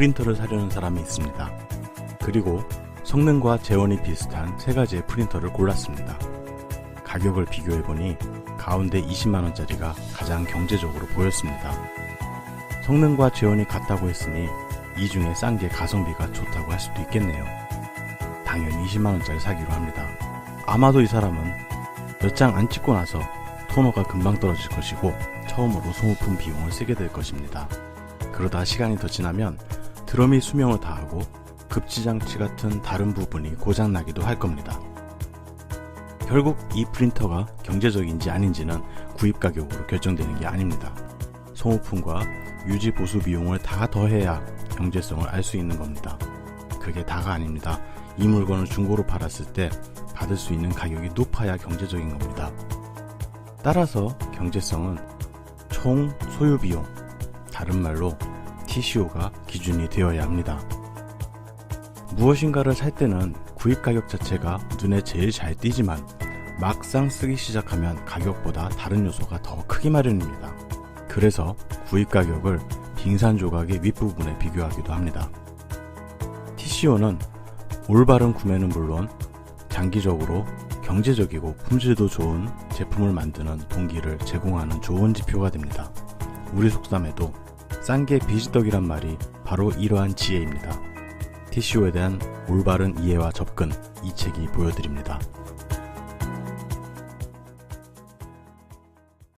프린터를 사려는 사람이 있습니다. 그리고 성능과 재원이 비슷한 세 가지의 프린터를 골랐습니다. 가격을 비교해보니 가운데 20만원짜리가 가장 경제적으로 보였습니다. 성능과 재원이 같다고 했으니 이 중에 싼 게 가성비가 좋다고 할 수도 있겠네요. 당연히 20만원짜리 사기로 합니다. 아마도 이 사람은 몇 장 안 찍고 나서 토너가 금방 떨어질 것이고 처음으로 소모품 비용을 쓰게 될 것입니다. 그러다 시간이 더 지나면 드럼이 수명을 다하고 급지장치 같은 다른 부분이 고장나기도 할 겁니다. 결국 이 프린터가 경제적인지 아닌지는 구입 가격으로 결정되는 게 아닙니다. 소모품과 유지 보수 비용을 다 더해야 경제성을 알 수 있는 겁니다. 그게 다가 아닙니다. 이 물건을 중고로 팔았을 때 받을 수 있는 가격이 높아야 경제적인 겁니다. 따라서 경제성은 총 소유 비용, 다른 말로 TCO가 기준이 되어야 합니다. 무엇인가를 살 때는 구입 가격 자체가 눈에 제일 잘 띄지만 막상 쓰기 시작하면 가격보다 다른 요소가 더 크기 마련입니다. 그래서 구입 가격을 빙산 조각의 윗부분에 비교하기도 합니다. TCO는 올바른 구매는 물론 장기적으로 경제적이고 품질도 좋은 제품을 만드는 동기를 제공하는 좋은 지표가 됩니다. 우리 속담에도 싼게 비지떡이란 말이 바로 이러한 지혜입니다. TCO에 대한 올바른 이해와 접근 이 책이 보여드립니다.